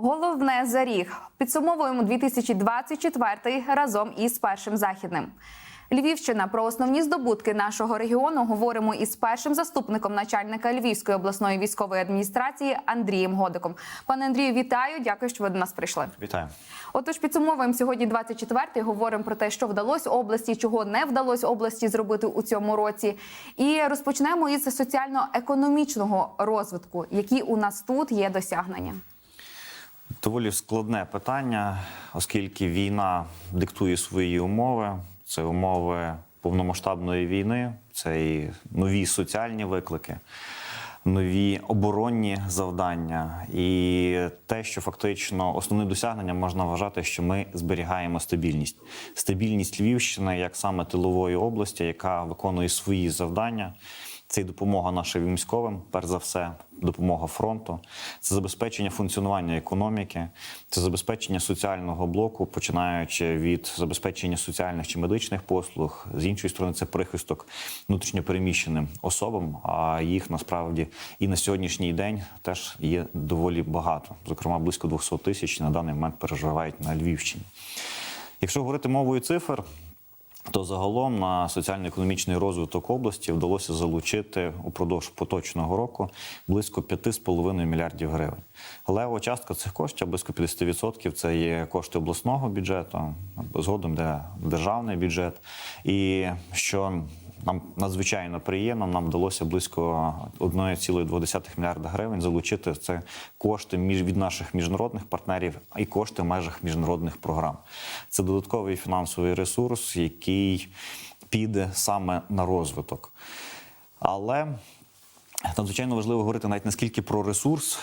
Головне за рік підсумовуємо 2024 разом із першим західним. Львівщина про основні здобутки нашого регіону говоримо із першим заступником начальника Львівської обласної військової адміністрації Андрієм Годиком. Пане Андрію, вітаю! Дякую, що ви до нас прийшли. Вітаю. Отож, підсумовуємо сьогодні 24-й, Говоримо про те, що вдалося області, чого не вдалося області зробити у цьому році. І розпочнемо із соціально-економічного розвитку, які у нас тут є досягнення. Доволі складне питання, оскільки війна диктує свої умови. Це умови повномасштабної війни, це і нові соціальні виклики, нові оборонні завдання. І те, що фактично основним досягненням можна вважати, що ми зберігаємо стабільність. Стабільність Львівщини як саме тилової області, яка виконує свої завдання. Це і допомога нашим військовим, перш за все, допомога фронту, це забезпечення функціонування економіки, це забезпечення соціального блоку, починаючи від забезпечення соціальних чи медичних послуг. З іншої сторони, це прихисток внутрішньопереміщеним особам. А їх насправді і на сьогоднішній день теж є доволі багато. Зокрема, близько 200 тисяч на даний момент переживають на Львівщині. Якщо говорити мовою цифр. То загалом на соціально-економічний розвиток області вдалося залучити упродовж поточного року близько 5,5 мільярдів гривень. Лева частка цих коштів близько 50% це є кошти обласного бюджету, згодом де державний бюджет. І що нам надзвичайно приємно, нам вдалося близько 1,2 мільярда гривень залучити це кошти між від наших міжнародних партнерів і кошти в межах міжнародних програм. Це додатковий фінансовий ресурс, який піде саме на розвиток. Але надзвичайно важливо говорити навіть не скільки про ресурс.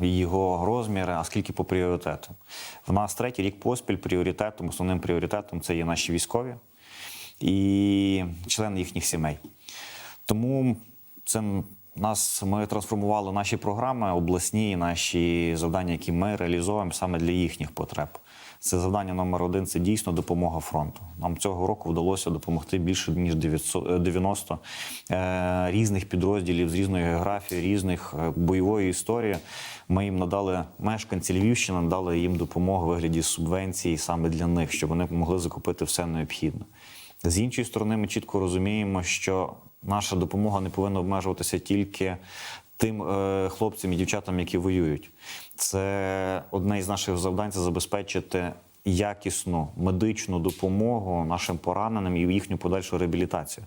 Його розміри, а скільки по пріоритету. В нас третій рік поспіль пріоритетом, основним пріоритетом це є наші військові і члени їхніх сімей. Тому це нас ми трансформували наші програми обласні, наші завдання, які ми реалізовуємо саме для їхніх потреб. Це завдання номер один це дійсно допомога фронту. Нам цього року вдалося допомогти більше ніж 900, 90 е, різних підрозділів з різної географії, різних е, бойової історії. Ми їм надали мешканці Львівщини, надали їм допомогу у вигляді субвенцій саме для них, щоб вони могли закупити все необхідне. З іншої сторони, ми чітко розуміємо, що наша допомога не повинна обмежуватися тільки тим е, хлопцям і дівчатам, які воюють. Це одне із наших завдань це забезпечити якісну медичну допомогу нашим пораненим і їхню подальшу реабілітацію.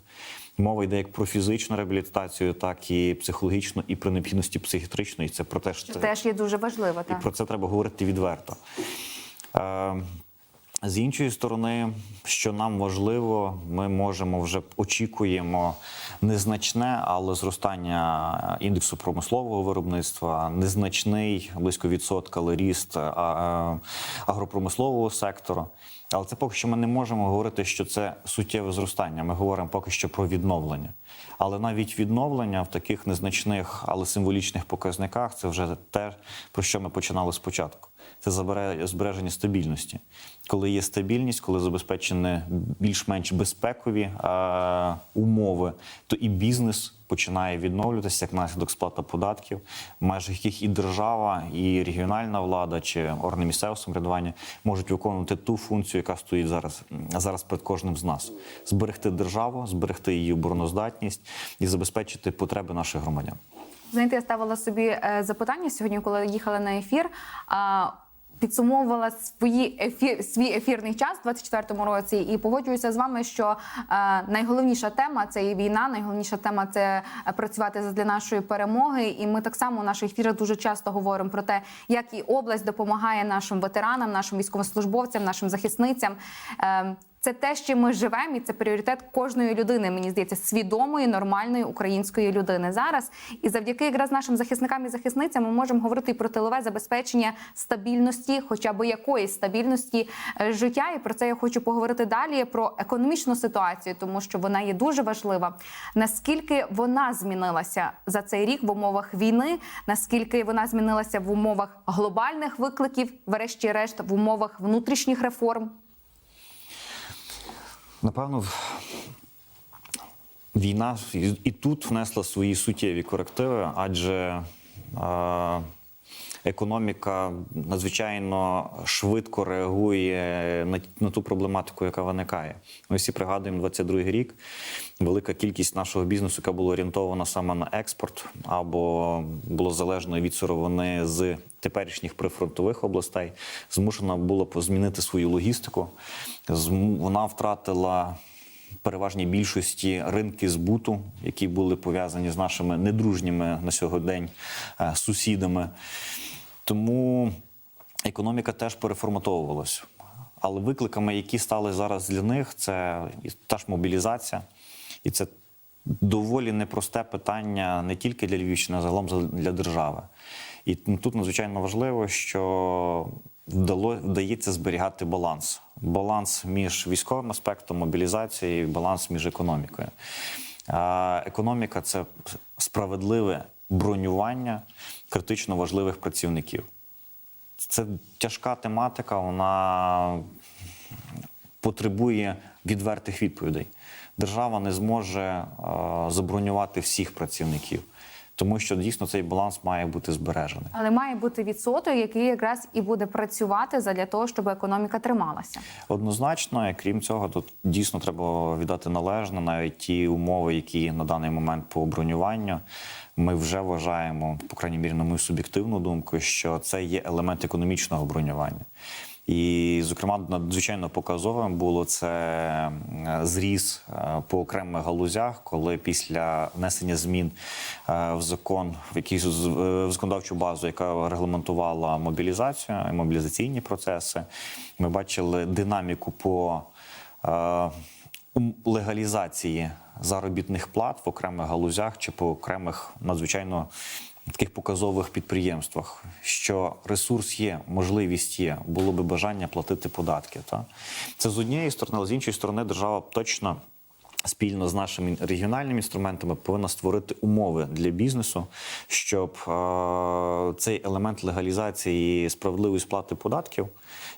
Мова йде як про фізичну реабілітацію, так і психологічну, і при необхідності психіатричної. Це про те, що Це теж є дуже важливо. і Так. про це треба говорити відверто. Е, з іншої сторони, що нам важливо, ми можемо вже очікуємо незначне, але зростання індексу промислового виробництва, незначний, близько відсотка, але ріст агропромислового сектору. Але це поки що ми не можемо говорити, що це суттєве зростання. Ми говоримо поки що про відновлення. Але навіть відновлення в таких незначних, але символічних показниках це вже те, про що ми починали спочатку. Це збереження стабільності. Коли є стабільність, коли забезпечені більш-менш безпекові е, умови, то і бізнес починає відновлюватися як наслідок сплати податків, межах яких і держава, і регіональна влада чи органи місцевого самоврядування можуть виконувати ту функцію, яка стоїть зараз, зараз перед кожним з нас: зберегти державу, зберегти її обороноздатність і забезпечити потреби наших громадян. Знаєте, я ставила собі е, запитання сьогодні, коли їхала на ефір. Підсумовувала свої ефір, свій ефірний час у 24-му році, і погоджуюся з вами, що е, найголовніша тема це і війна, найголовніша тема це е, працювати для нашої перемоги. І ми так само у наших ефірах дуже часто говоримо про те, як і область допомагає нашим ветеранам, нашим військовослужбовцям, нашим захисницям. Це те, чим ми живемо, і це пріоритет кожної людини. Мені здається, свідомої, нормальної української людини зараз. І завдяки якраз нашим захисникам і захисницям ми можемо говорити про тилове забезпечення стабільності, хоча б якоїсь стабільності е, життя. І про це я хочу поговорити далі. Про економічну ситуацію, тому що вона є дуже важлива. Наскільки вона змінилася за цей рік в умовах війни? Наскільки вона змінилася в умовах глобальних викликів, врешті-решт, в умовах внутрішніх реформ? Напевно, війна і- тут внесла свої суттєві корективи, адже е, економіка надзвичайно швидко реагує на, на ту проблематику, яка виникає. Ми всі пригадуємо 22-й рік. Велика кількість нашого бізнесу, яка була орієнтована саме на експорт, або було залежно від сировини з теперішніх прифронтових областей, змушена була змінити свою логістику. Вона втратила переважній більшості ринки збуту, які були пов'язані з нашими недружніми на сьогодень е, сусідами. Тому економіка теж переформатовувалась. Але викликами, які стали зараз для них, це та ж мобілізація, і це доволі непросте питання не тільки для Львівщини, а загалом для держави. І тут надзвичайно важливо, що вдається зберігати баланс. Баланс між військовим аспектом, мобілізацією, і баланс між економікою. Економіка це справедливе бронювання критично важливих працівників. Це тяжка тематика, вона потребує відвертих відповідей. Держава не зможе е, забронювати всіх працівників, тому що дійсно цей баланс має бути збережений. Але має бути відсоток, який якраз і буде працювати задля того, щоб економіка трималася. Однозначно, крім цього, тут дійсно треба віддати належне навіть ті умови, які на даний момент по бронюванню. Ми вже вважаємо, по крайній мірі, на мою суб'єктивну думку, що це є елемент економічного бронювання. І, зокрема, надзвичайно показовим було це зріс е, по окремих галузях, коли після внесення змін е, в закон, в якийсь в законодавчу базу, яка регламентувала мобілізацію і мобілізаційні процеси, ми бачили динаміку по е, легалізації заробітних плат в окремих галузях чи по окремих надзвичайно таких показових підприємствах, що ресурс є, можливість є, було би бажання платити податки. Та? Це з однієї сторони, але з іншої сторони, держава точно. Спільно з нашими регіональними інструментами повинна створити умови для бізнесу, щоб е, цей елемент легалізації справедливої сплати податків,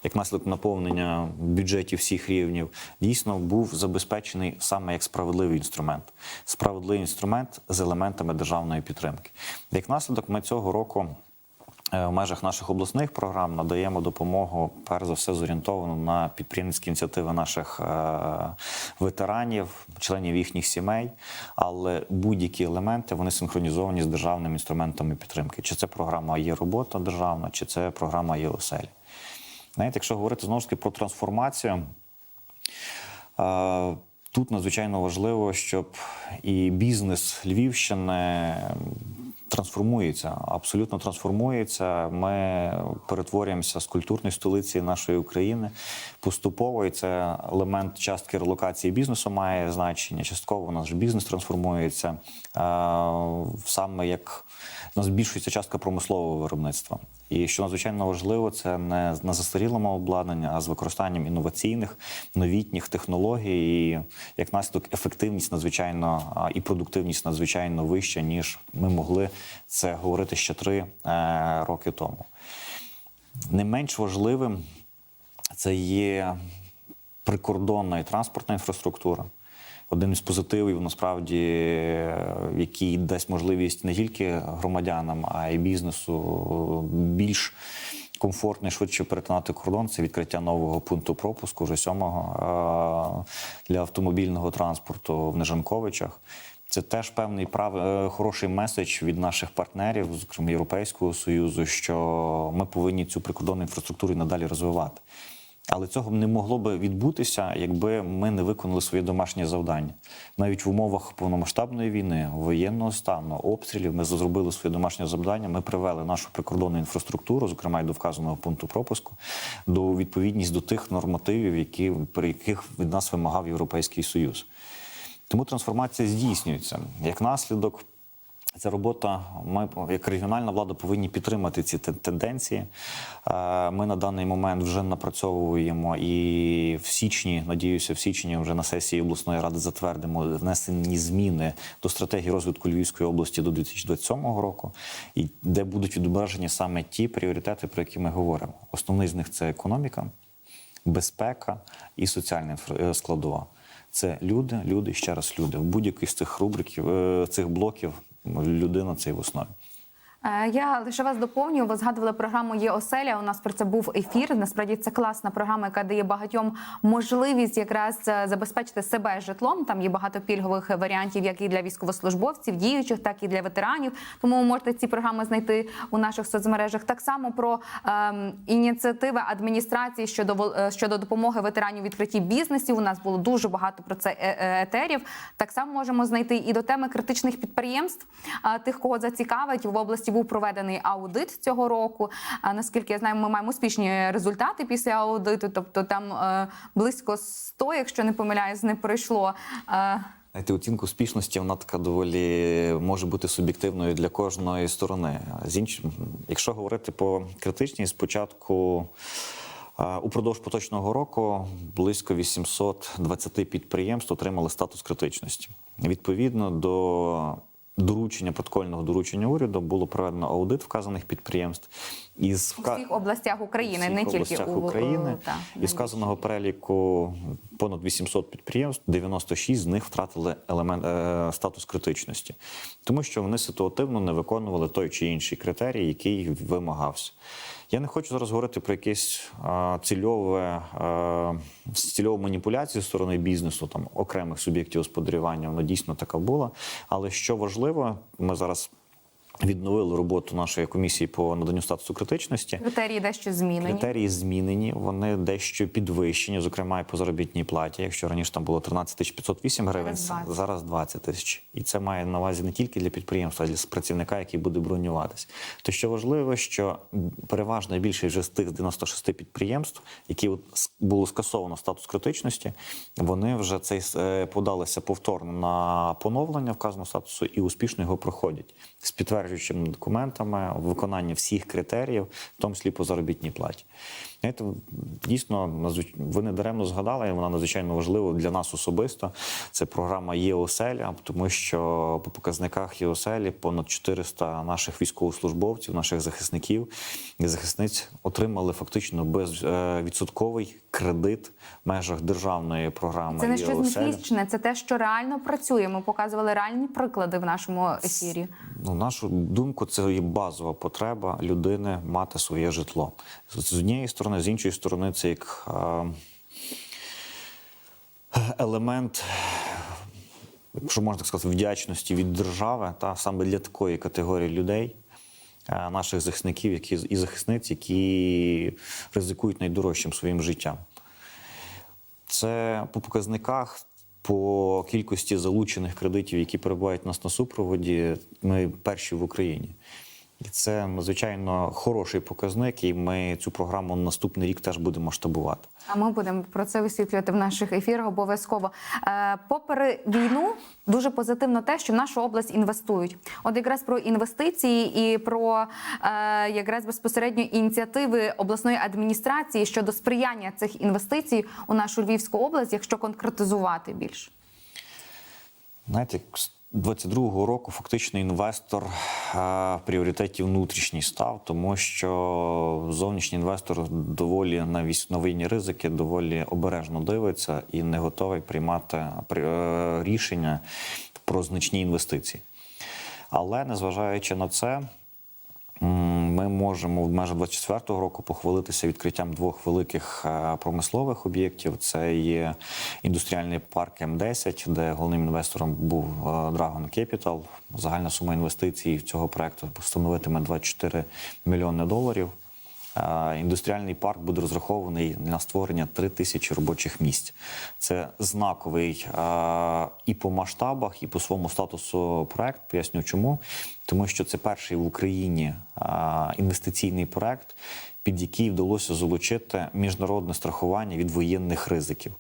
як наслідок наповнення бюджетів всіх рівнів, дійсно був забезпечений саме як справедливий інструмент, справедливий інструмент з елементами державної підтримки. Як наслідок, ми цього року. Е, В межах наших обласних програм надаємо допомогу, перш за все, зорієнтовану на підприємницькі ініціативи наших е, ветеранів, членів їхніх сімей. Але будь-які елементи вони синхронізовані з державними інструментами підтримки. Чи це програма є робота державна, чи це програма є оселі. Знаєте, якщо говорити знову ж таки про трансформацію. Е, Тут надзвичайно важливо, щоб і бізнес Львівщини трансформується, абсолютно трансформується. Ми перетворюємося з культурної столиці нашої України поступово, і це елемент частки релокації бізнесу має значення. Частково ж бізнес трансформується е, саме як у нас збільшується частка промислового виробництва. І що надзвичайно важливо, це не на застарілому обладнанні, а з використанням інноваційних новітніх технологій. І як наслідок ефективність надзвичайно і продуктивність надзвичайно вища, ніж ми могли це говорити ще три е, роки тому. Не менш важливим це є прикордонна і транспортна інфраструктура. Один із позитивів, насправді, е, який дасть можливість не тільки громадянам, а й бізнесу більш комфортно і швидше перетинати кордон. Це відкриття нового пункту пропуску, вже сьомого е, для автомобільного транспорту в Нежанковичах. Це теж певний прав... е, хороший меседж від наших партнерів, зокрема Європейського Союзу, що ми повинні цю прикордонну інфраструктуру надалі розвивати. Але цього не могло би відбутися, якби ми не виконали своє домашнє завдання. Навіть в умовах повномасштабної війни, воєнного стану, обстрілів, ми зробили своє домашнє завдання. Ми привели нашу прикордонну інфраструктуру, зокрема й до вказаного пункту пропуску, до відповідність до тих нормативів, які при яких від нас вимагав Європейський Союз. Тому трансформація здійснюється як наслідок. Ця робота, ми як регіональна влада повинні підтримати ці тенденції. Е, Ми на даний момент вже напрацьовуємо і в січні, надіюся, в січні вже на сесії обласної ради затвердимо внесені зміни до стратегії розвитку Львівської області до 2027 року, і де будуть відображені саме ті пріоритети, про які ми говоримо. Основний з них це економіка, безпека і соціальна е, складова. Це люди, люди, ще раз люди. В будь-якій з цих рубриків, е, цих блоків людина це в основі. Е, Я лише вас доповню. Ви згадували програму Є оселя. У нас про це був ефір. Насправді це класна програма, яка дає багатьом можливість якраз е, забезпечити себе житлом. Там є багато пільгових варіантів, як і для військовослужбовців, діючих, так і для ветеранів. Тому ви можете ці програми знайти у наших соцмережах. Так само про ем, ініціативи адміністрації щодо е, щодо допомоги ветеранів відкритті бізнесів. У нас було дуже багато про це етерів. Так само можемо знайти і до теми критичних підприємств, тих, кого зацікавить в області. Був проведений аудит цього року. А, Наскільки я знаю, ми маємо успішні результати після аудиту. Тобто там е, близько 100, якщо не помиляюсь, не пройшло. Знаєте, оцінка успішності вона така доволі може бути суб'єктивною для кожної сторони. З іншим, якщо говорити по критичній, спочатку упродовж поточного року близько 820 підприємств отримали статус критичності. Відповідно до доручення протокольного доручення уряду було проведено аудит вказаних підприємств із у всіх областях України, всіх не тільки областях у України. е, та, Із вказаного переліку понад 800 підприємств, 96 з них втратили елемент е, статус критичності, тому що вони ситуативно не виконували той чи інший критерій, який вимагався. Я не хочу зараз говорити про якісь е, цільове цільову маніпуляцію сторони бізнесу, там окремих суб'єктів господарювання. Вона дійсно така була. Але що важливо, ми зараз відновили роботу нашої комісії по наданню статусу критичності. критерії дещо змінені. Критерії змінені, вони дещо підвищені, зокрема і по заробітній платі. Якщо раніше там було 13 тисяч 508 гривень, Зараз 20. зараз 20 тисяч. І це має на увазі не тільки для підприємства, а й для працівника, який буде бронюватись. То що важливо, що переважна більшість вже з тих 96 підприємств, які от було скасовано статус критичності, вони вже цей е, подалися повторно на поновлення вказаного статусу і успішно його проходять з підтверджуючими документами, виконання всіх критеріїв, в тому числі по заробітній платі. Знаєте, дійсно, ви не даремно згадали, і вона надзвичайно важлива для нас особисто. Це програма ЄОСЕЛЯ, тому що по показниках ЄОСЕЛі понад 400 наших військовослужбовців, наших захисників і захисниць отримали фактично безвідсотковий кредит в межах державної програми. Це не щось міфічне, це те, що реально працює. Ми показували реальні приклади в нашому ефірі. Ну, нашу думку, це є базова потреба людини мати своє житло. З однієї сторони, з іншої сторони, це як елемент, якщо можна так сказати, вдячності від держави, та саме для такої категорії людей. Наших захисників, які і захисниць, які ризикують найдорожчим своїм життям. Це по показниках, по кількості залучених кредитів, які перебувають у нас на супроводі, ми перші в Україні. І це надзвичайно хороший показник, і ми цю програму наступний рік теж будемо масштабувати. А ми будемо про це висвітлювати в наших ефірах обов'язково. Е, попри війну, дуже позитивно те, що в нашу область інвестують. От якраз про інвестиції і про е, якраз безпосередньо ініціативи обласної адміністрації щодо сприяння цих інвестицій у нашу Львівську область, якщо конкретизувати більше. Знаєте, 22-го року фактично інвестор в пріоритеті внутрішній став, тому що зовнішній інвестор доволі на військ- ризики доволі обережно дивиться і не готовий приймати при- е, рішення про значні інвестиції. Але незважаючи на це, ми можемо в межах 24-го року похвалитися відкриттям двох великих е, промислових об'єктів. Це є індустріальний парк М10, де головним інвестором був е, Dragon Capital. Загальна сума інвестицій цього проекту становитиме 24 мільйони доларів. Індустріальний парк буде розрахований на створення 3 тисячі робочих місць. Це знаковий і по масштабах, і по своєму статусу проект. Поясню чому. Тому що це перший в Україні інвестиційний проект, під який вдалося залучити міжнародне страхування від воєнних ризиків.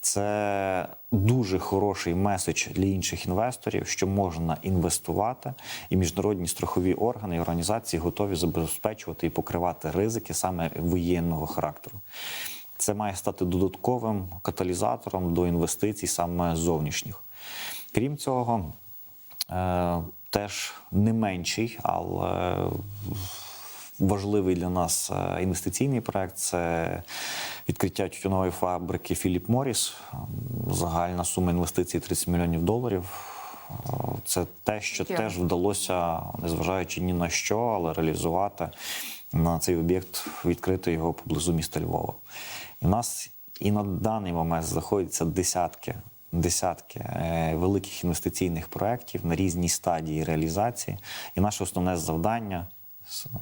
Це дуже хороший меседж для інших інвесторів, що можна інвестувати, і міжнародні страхові органи і організації готові забезпечувати і покривати ризики саме воєнного характеру. Це має стати додатковим каталізатором до інвестицій саме зовнішніх. Крім цього, е, теж не менший, але важливий для нас е, інвестиційний проект це відкриття тютюнової фабрики Філіп Моріс. Загальна сума інвестицій 30 мільйонів доларів. Е, Це те, що Дякую. теж вдалося, незважаючи ні на що, але реалізувати на цей об'єкт, відкрити його поблизу міста Львова. І в нас і на даний момент знаходяться десятки. Десятки е, великих інвестиційних проєктів на різній стадії реалізації. І наше основне завдання,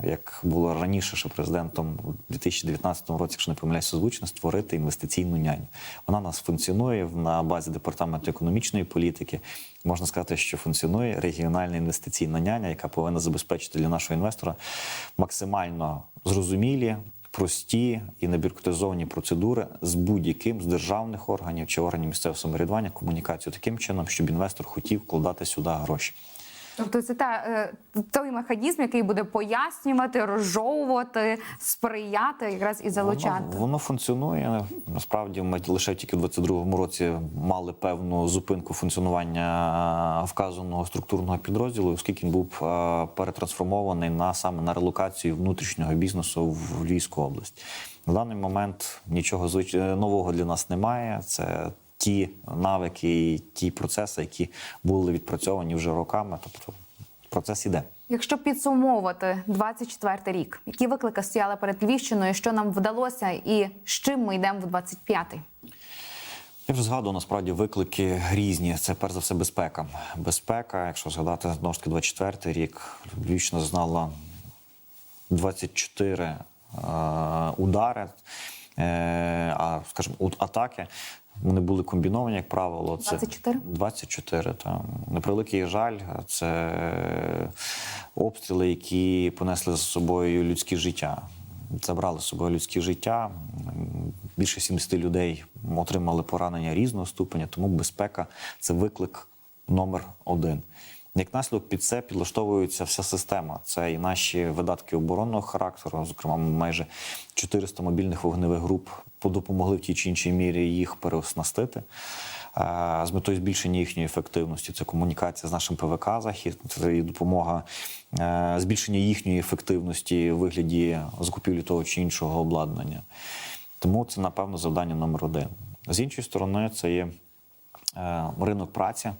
як було раніше, що президентом у 2019 році, якщо не помиляюся, озвучено, створити інвестиційну няню. Вона у нас функціонує на базі департаменту економічної політики. Можна сказати, що функціонує регіональна інвестиційна няня, яка повинна забезпечити для нашого інвестора максимально зрозумілі. Прості і небюрократизовані процедури з будь-яким з державних органів чи органів місцевого самоврядування комунікацію таким чином, щоб інвестор хотів вкладати сюди гроші. Тобто це та, е, той механізм, який буде пояснювати, розжовувати, сприяти якраз і залучати. Воно, воно функціонує. Насправді, ми лише тільки в 22-му році мали певну зупинку функціонування вказаного структурного підрозділу, оскільки він був е, перетрансформований на саме на релокацію внутрішнього бізнесу в Львівську область. На даний момент нічого звич... е, нового для нас немає. Це ті навики і ті процеси, які були відпрацьовані вже роками. Тобто процес іде. Якщо підсумовувати 24 рік, які виклики стояли перед Львівщиною, що нам вдалося, і з чим ми йдемо в 25-й? Я вже згадував насправді виклики різні. Це перш за все безпека. Безпека, якщо згадати знову ж таки 24 рік, Львівщина зазнала 24 е, удари, а скажімо, у- атаки. Вони були комбіновані, як правило. Це 24? 24, там. На превеликий жаль, це обстріли, які понесли за собою людське життя. Забрали з собою людське життя. Більше 70 людей отримали поранення різного ступеня, тому безпека це виклик номер один. Як наслідок під це підлаштовується вся система. Це і наші видатки оборонного характеру, зокрема, майже 400 мобільних вогневих груп допомогли в тій чи іншій мірі їх переоснастити. Е, З метою збільшення їхньої ефективності це комунікація з нашим ПВК захід, це і допомога е, збільшення їхньої ефективності у вигляді закупівлі того чи іншого обладнання. Тому це, напевно, завдання номер один. З іншої сторони, це є е, ринок праці.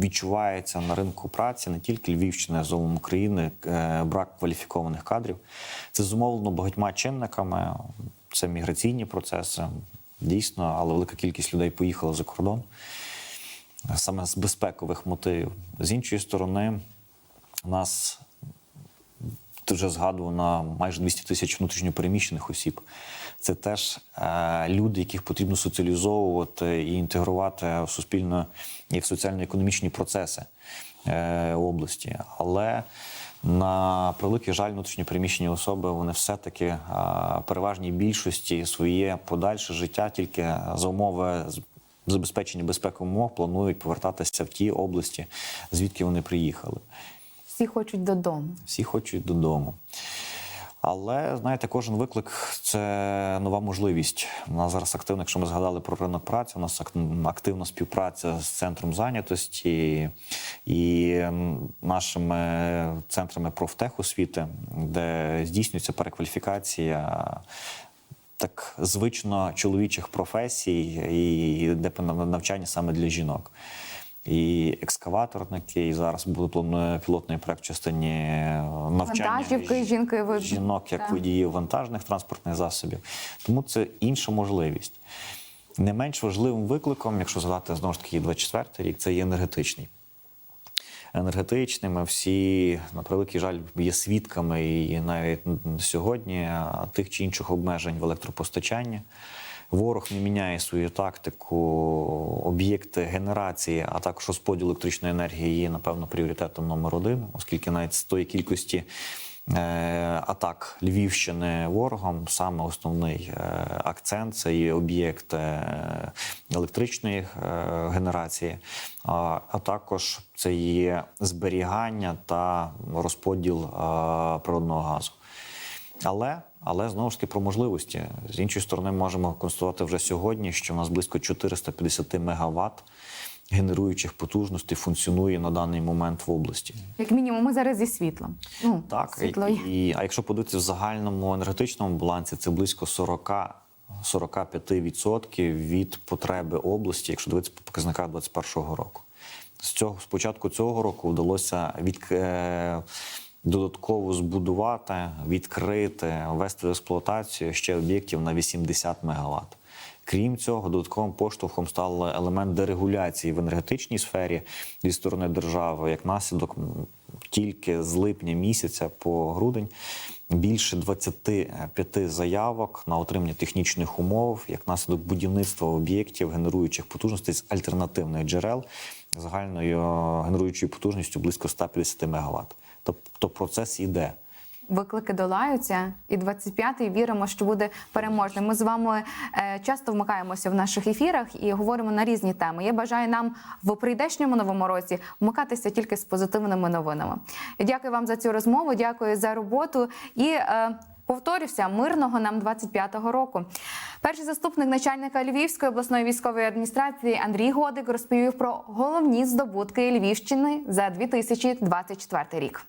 Відчувається на ринку праці не тільки Львівщини, а загалом України е, брак кваліфікованих кадрів. Це зумовлено багатьма чинниками. Це міграційні процеси, дійсно, але велика кількість людей поїхала за кордон саме з безпекових мотивів. З іншої сторони, у нас ти вже згадувано майже 200 тисяч внутрішньопереміщених осіб. Це теж е, люди, яких потрібно соціалізовувати і інтегрувати в суспільно і в соціально-економічні процеси е, області. Але на превеликий жаль, внутрішньопереміщені особи вони все-таки е, переважній більшості своє подальше життя тільки за умови забезпечення безпекових умов планують повертатися в ті області, звідки вони приїхали. Всі хочуть додому. Всі хочуть додому. Але знаєте, кожен виклик це нова можливість. У нас зараз активно, якщо ми згадали про ринок праці, у нас активна співпраця з центром зайнятості і нашими центрами профтехосвіти, де здійснюється перекваліфікація так звично чоловічих професій, і де навчання саме для жінок. І екскаваторники, і зараз буде планує пілотний проект в частині е, навчання Вантажівки, жінки ви- жінок як Так. водіїв вантажних транспортних засобів. Тому це інша можливість. Не менш важливим викликом, якщо згадати знову ж таки 24-й рік, це є енергетичний. Енергетичний, ми всі, на превеликий жаль, є свідками і навіть сьогодні тих чи інших обмежень в електропостачанні. Ворог не міняє свою тактику, об'єкти генерації, а також розподіл електричної енергії є, напевно, пріоритетом номер один, оскільки навіть з тої кількості е, атак Львівщини ворогом саме основний е, акцент це є об'єкт е, електричної генерації, а, також це є зберігання та розподіл природного газу. Але, але знову ж таки про можливості. З іншої сторони, можемо констатувати вже сьогодні, що у нас близько 450 мегаватт генеруючих потужностей функціонує на даний момент в області. Як мінімум, ми зараз зі світлом. Ну, Так, світло є. і, а якщо подивитися в загальному енергетичному балансі, це близько 40 45% від потреби області, якщо дивитися по показниках 2021 року. З цього з початку цього року вдалося від, е, додатково збудувати, відкрити, ввести в експлуатацію ще об'єктів на 80 МВт. Крім цього, додатковим поштовхом став елемент дерегуляції в енергетичній сфері зі сторони держави. Як наслідок, тільки з липня місяця по грудень більше 25 заявок на отримання технічних умов як наслідок будівництва об'єктів, генеруючих потужностей з альтернативних джерел загальною генеруючою потужністю близько 150 МВт. Тобто процес іде. Виклики долаються, і 25-й віримо, що буде переможним. Ми з вами е, часто вмикаємося в наших ефірах і говоримо на різні теми. Я бажаю нам в прийдешньому новому році вмикатися тільки з позитивними новинами. Дякую вам за цю розмову. Дякую за роботу і. Повторюся, мирного нам 25-го року. Перший заступник начальника Львівської обласної військової адміністрації Андрій Годик розповів про головні здобутки Львівщини за 2024 рік.